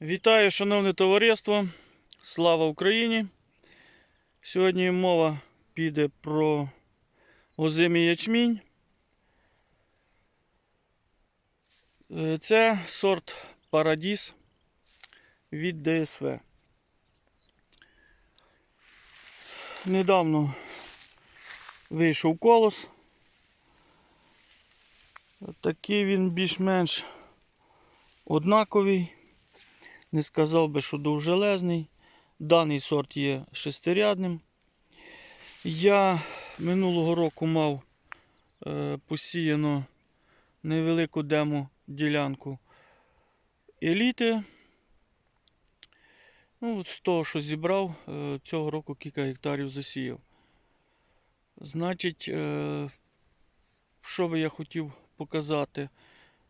Вітаю, шановне товариство! Слава Україні! Сьогодні мова піде про озимий ячмінь. Е, Це сорт Парадіс від ДСВ. Недавно вийшов колос. Такий він більш-менш однаковий. Не сказав би, що довжелезний. Даний сорт є шестирядним. Я минулого року мав е, посіяно невелику демо ділянку еліти. Ну, з того, що зібрав, е, цього року кілька гектарів засіяв. Значить, е, що би я хотів показати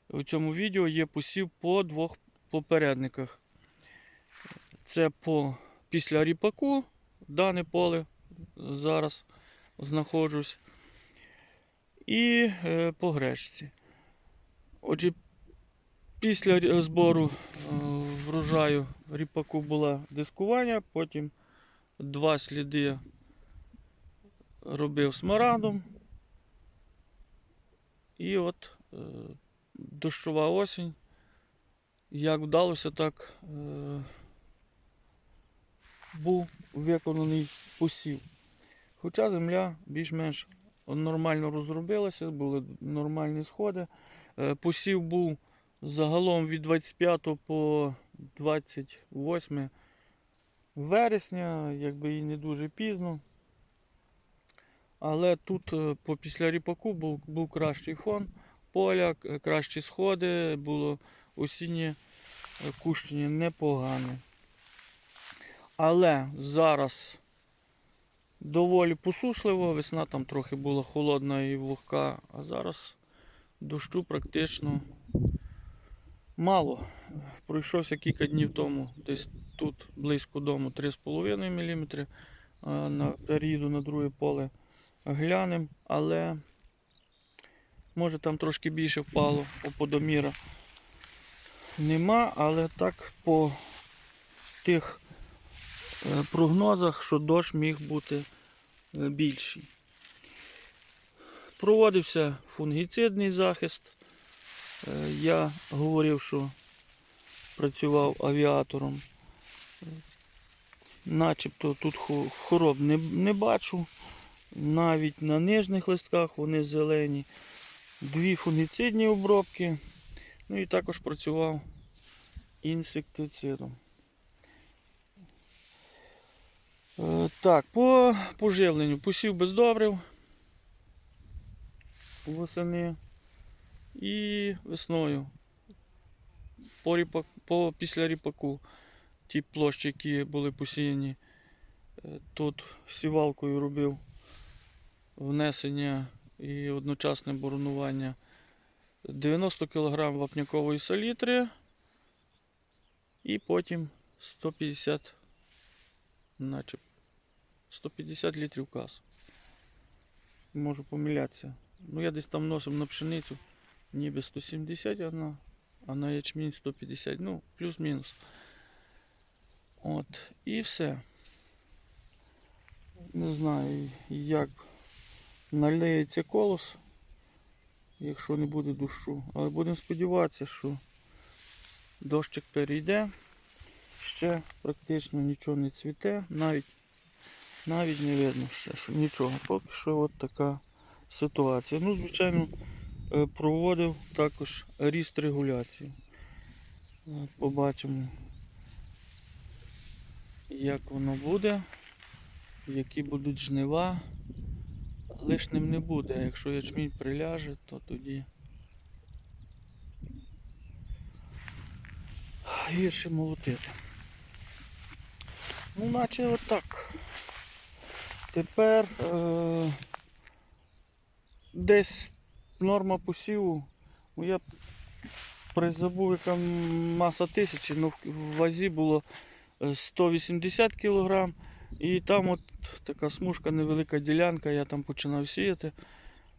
у цьому відео, є посів по двох попередниках. Це по після ріпаку, дане поле зараз знаходжусь. І е, по гречці. Отже, після збору е, врожаю ріпаку було дискування, потім два сліди робив смарагдом. І от е, дощова осінь. Як вдалося, так е, був виконаний посів. Хоча земля більш-менш нормально розробилася, були нормальні сходи. Е, посів був загалом від 25 по 28 вересня, якби і не дуже пізно. Але тут е, після ріпаку був, був кращий фон поля, кращі сходи, було осіннє е, кущення непогане. Але зараз доволі посушливо, весна там трохи була холодна і вогка, а зараз дощу практично мало. Пройшовся кілька днів тому, десь тут близько дому 3,5 мм. На на друге поле глянем, але може там трошки більше впало оподоміра. Нема, але так по тих прогнозах, що дощ міг бути е, більший. Проводився фунгіцидний захист. Е, Я говорив, що працював авіатором. Е, Начебто тут хвороб не, не бачу. Навіть на нижніх листках вони зелені. Дві фунгіцидні обробки. Ну і також працював інсектицидом. Е, Так, по поживленню посів без добрив. Восени. І весною. По ріпак, по, після ріпаку. Ті площі, які були посіяні, е, тут сівалкою робив внесення і одночасне боронування. 90 кг вапнякової салітри. І потім 150 наче 150 літрів каз. Можу помилятися. Ну я десь там вносив на пшеницю ніби 170 одна, а на ячмінь 150, ну, плюс-мінус. От, і все. Не знаю, як налиється колос, якщо не буде дощу. Але будемо сподіватися, що дощик перейде. Ще практично нічого не цвіте, навіть, навіть не видно ще, що нічого. Поки що от така ситуація. Ну, звичайно, е, проводив також ріст регуляції. Побачимо, як воно буде, які будуть жнива. Лишним не буде, а якщо ячмінь приляже, то тоді гірше молотити. Ну, наче отак. Тепер е- десь норма посіву. Ну, я призабув, яка маса тисячі, але в вазі було е, 180 кг. І там от така смужка, невелика ділянка, я там починав сіяти,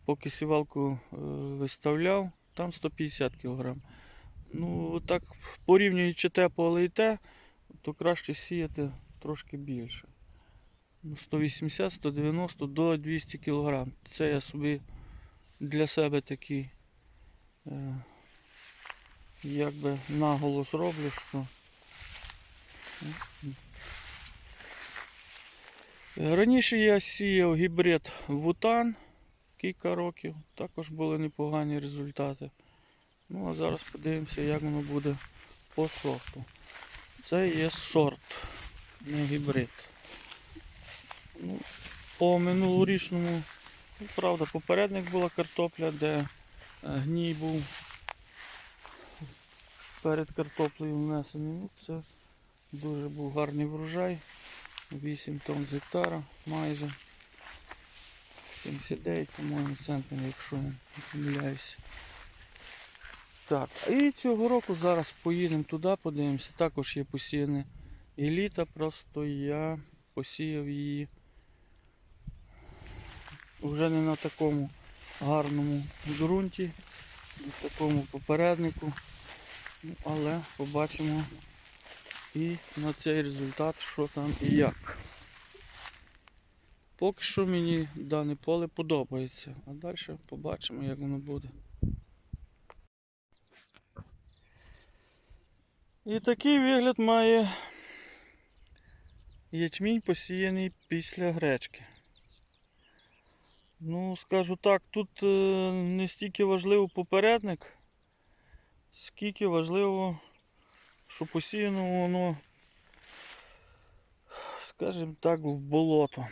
поки сівалку е, виставляв, там 150 кг. Ну, так, порівнюючи те поле і те, то краще сіяти трошки більше. Ну, 180, 190 до 200 кг. Це я собі для себе такий е, якби наголос роблю, що Е, Раніше я сіяв гібрид Вутан кілька років, також були непогані результати. Ну а зараз подивимося, як воно буде по сорту. Це є сорт, не гібрид. Ну, по минулорічному, ну, правда, попередник була картопля, де е, гній був перед картоплею внесений. Ну, це дуже був гарний врожай. 8 тонн з гектара майже. 79, по-моєму, центнер, якщо я не помиляюся. Так, і цього року зараз поїдемо туди, подивимося. Також є посіяне еліта, просто я посіяв її вже не на такому гарному ґрунті, в такому попереднику. Ну, але побачимо і на цей результат, що там і як. Поки що мені дане поле подобається, а далі побачимо, як воно буде. І такий вигляд має ячмінь посіяний після гречки. Ну, скажу так, тут е, не стільки важливо попередник, скільки важливо, що посіяно воно, скажімо так, в болото.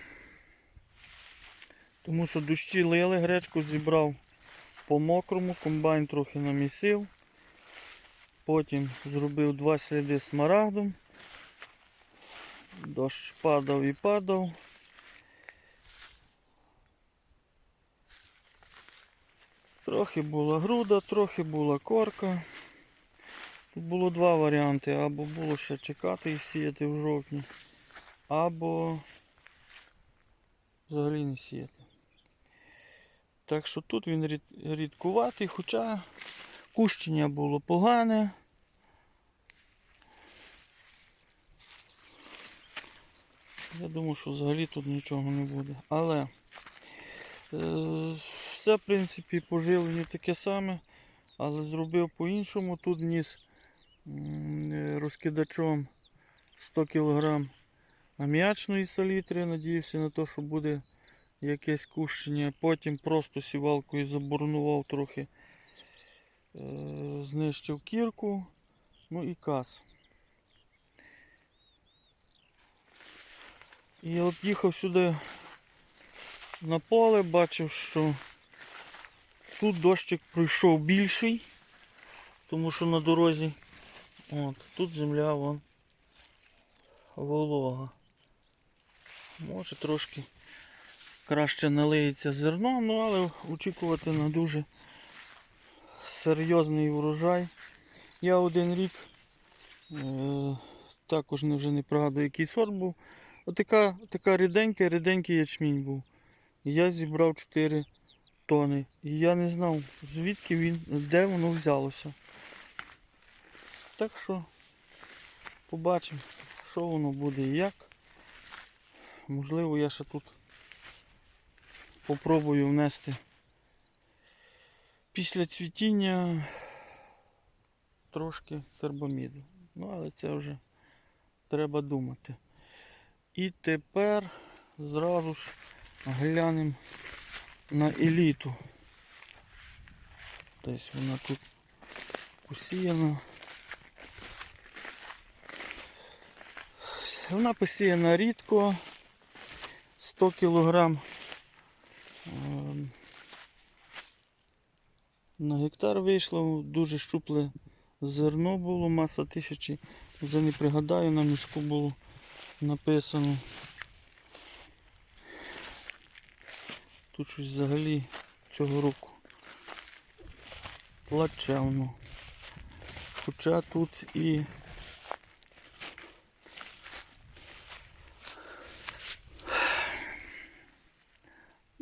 Тому що дощі лили, гречку зібрав по мокрому, комбайн трохи намісив. Потім зробив два сліди смарагдом. Дощ падав і падав. Трохи була груда, трохи була корка. Тут було два варіанти. Або було ще чекати і сіяти в жовтні, або взагалі не сіяти. Так що тут він рід, рідкуватий, хоча кущення було погане. Я думаю, що взагалі тут нічого не буде. Але е, все, в принципі, поживлення таке саме, але зробив по-іншому. Тут вніс м, е, розкидачом 100 кг аміачної салітри. Надіявся на те, що буде якесь кущення. Потім просто сівалкою забурнував трохи, е, знищив кірку, ну і каз. І от їхав сюди на поле, бачив, що тут дощик пройшов більший, тому що на дорозі от, тут земля вон волога. Може трошки краще налиється зерно, ну але очікувати на дуже серйозний врожай. Я один рік, е, також вже не пригадую, який сорт був. Отака така ріденька, ріденький ячмінь був. Я зібрав 4 тони. І я не знав, звідки він, де воно взялося. Так що побачимо, що воно буде і як. Можливо, я ще тут попробую внести після цвітіння трошки карбаміду. Ну, але це вже треба думати. І тепер зразу ж глянемо на еліту. Тобто вона тут посіяна. Вона посіяна рідко 100 кг ем, на гектар вийшло, дуже щупле зерно було, маса тисячі, вже не пригадаю, на мішку було написано. Тут щось взагалі цього року плачевно. Хоча тут і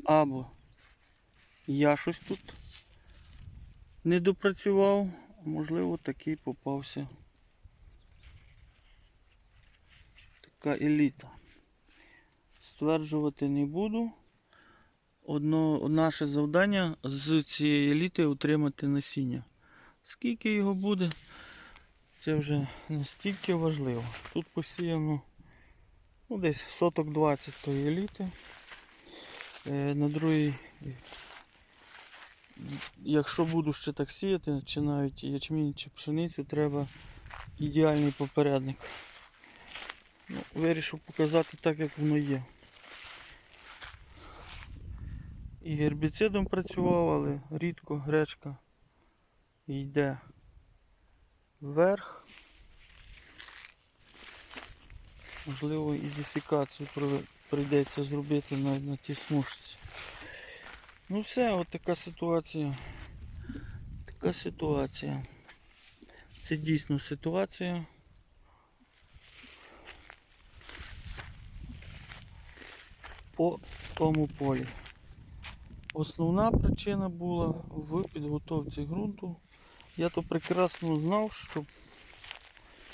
або я щось тут не допрацював, можливо, такий попався. Така еліта. Стверджувати не буду. Одно, наше завдання з цієї еліти отримати насіння. Скільки його буде, це вже настільки важливо. Тут посіяно ну, десь соток 20 тої еліти. Е, на другий, якщо буду ще так сіяти, чи навіть ячмінь чи пшеницю, треба ідеальний попередник. Ну, вирішив показати так, як воно є. І гербіцидом працював, але рідко гречка йде вверх. Можливо, і десикацію прийдеться зробити на, на тій смужці. Ну все, от така ситуація. Така ситуація. Це дійсно ситуація. По тому полі. Основна причина була в підготовці ґрунту. Я то прекрасно знав, що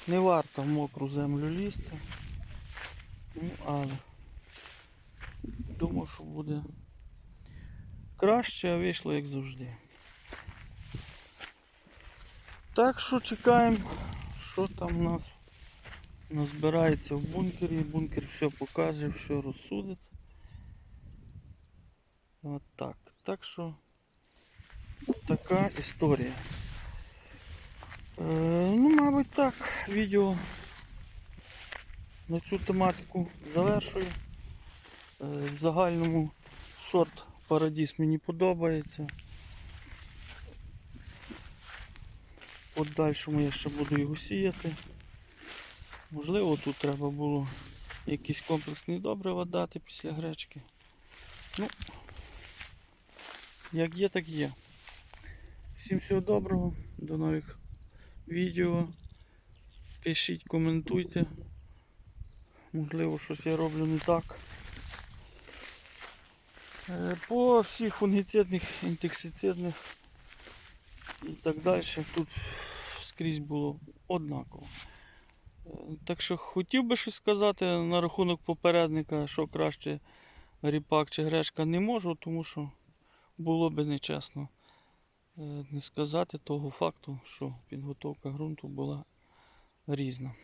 не варто в мокру землю лізти. Ну, але думав, що буде краще, а вийшло як завжди. Так що чекаємо, що там у нас назбирається в бункері. Бункер все покаже, все розсудить. От так. Так що така історія. Е, ну, мабуть, так, відео на цю тематику завершую. Е, в загальному сорт Парадіс мені подобається. В подальшому я ще буду його сіяти. Можливо, тут треба було якісь комплексні добрива дати після гречки. Ну, як є, так є. Всім всього доброго, до нових відео. Пишіть, коментуйте. Можливо, щось я роблю не так. Е, По всіх фунгіцидних, інтексицидних і так далі тут скрізь було однаково. Е, Так що хотів би щось сказати на рахунок попередника, що краще ріпак чи грешка не можу, тому що було би нечесно е, не сказати того факту, що підготовка ґрунту була різна.